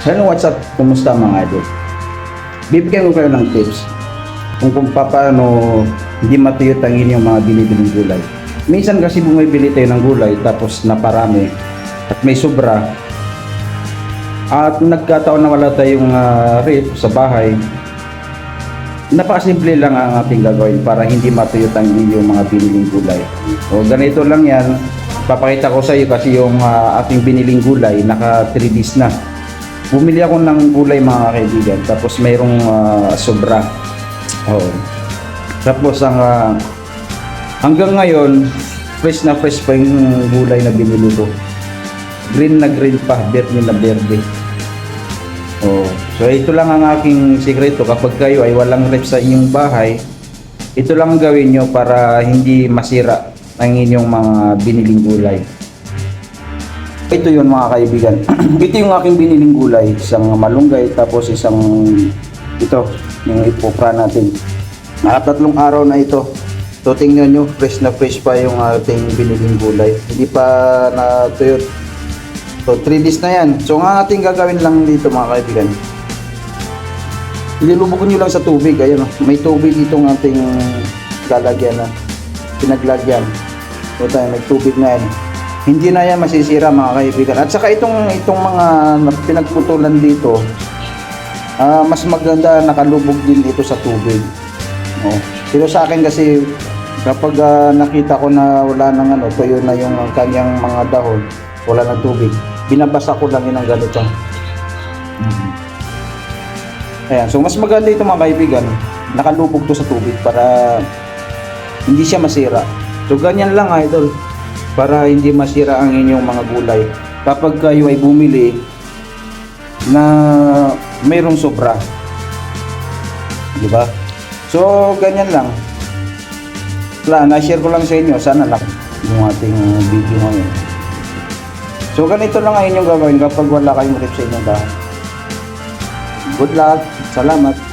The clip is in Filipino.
Hello, what's up? Kumusta mga idol? Bibigyan ko kayo ng tips kung kung paano hindi matuyot ang inyong mga binibiling gulay. Minsan kasi bumibili tayo ng gulay tapos naparami at may sobra at nagkataon na wala tayong uh, rep sa bahay napakasimple lang ang ating gagawin para hindi matuyot ang inyong mga biniling gulay. O ganito lang yan, papakita ko sa iyo kasi yung ah, ating biniling gulay naka 3 days na. Bumili ako ng gulay mga kaibigan tapos mayroong ah, sobra. Oo. Tapos ang ah, hanggang ngayon fresh na fresh pa yung gulay na binili ko. Green na green pa, verde na verde. Oh, so ito lang ang aking sikreto kapag kayo ay walang rep sa inyong bahay, ito lang ang gawin nyo para hindi masira ang inyong mga biniling gulay. Ito yun mga kaibigan. ito yung aking biniling gulay, isang malunggay tapos isang ito, yung ipokra natin. Nakatatlong araw na ito. So tingnan nyo, fresh na fresh pa yung ating biniling gulay. Hindi pa natuyot. So 3 days na yan. So ang ating gagawin lang dito mga kaibigan. Ililubog nyo lang sa tubig. Ayun, oh. may tubig itong ating lalagyan na pinaglagyan. So tayo, may tubig na yan. Hindi na yan masisira mga kaibigan. At saka itong itong mga na- pinagputulan dito, ah, mas maganda nakalubog din ito sa tubig. Oh. Pero sa akin kasi kapag ah, nakita ko na wala nang ano, tuyo na yung kanyang mga dahon, wala nang tubig, binabasa ko lang yun ng ganito. Mhm. Ayan, so mas maganda ito mga kaibigan, nakalubog to sa tubig para hindi siya masira. So ganyan lang idol, para hindi masira ang inyong mga gulay. Kapag kayo ay bumili na mayroong sobra. Di ba? So ganyan lang. Wala, na-share ko lang sa inyo. Sana lang yung ating video ngayon. So ganito lang ang inyong gagawin kapag wala kayong rep sa inyong bahay. Good luck. Salamat.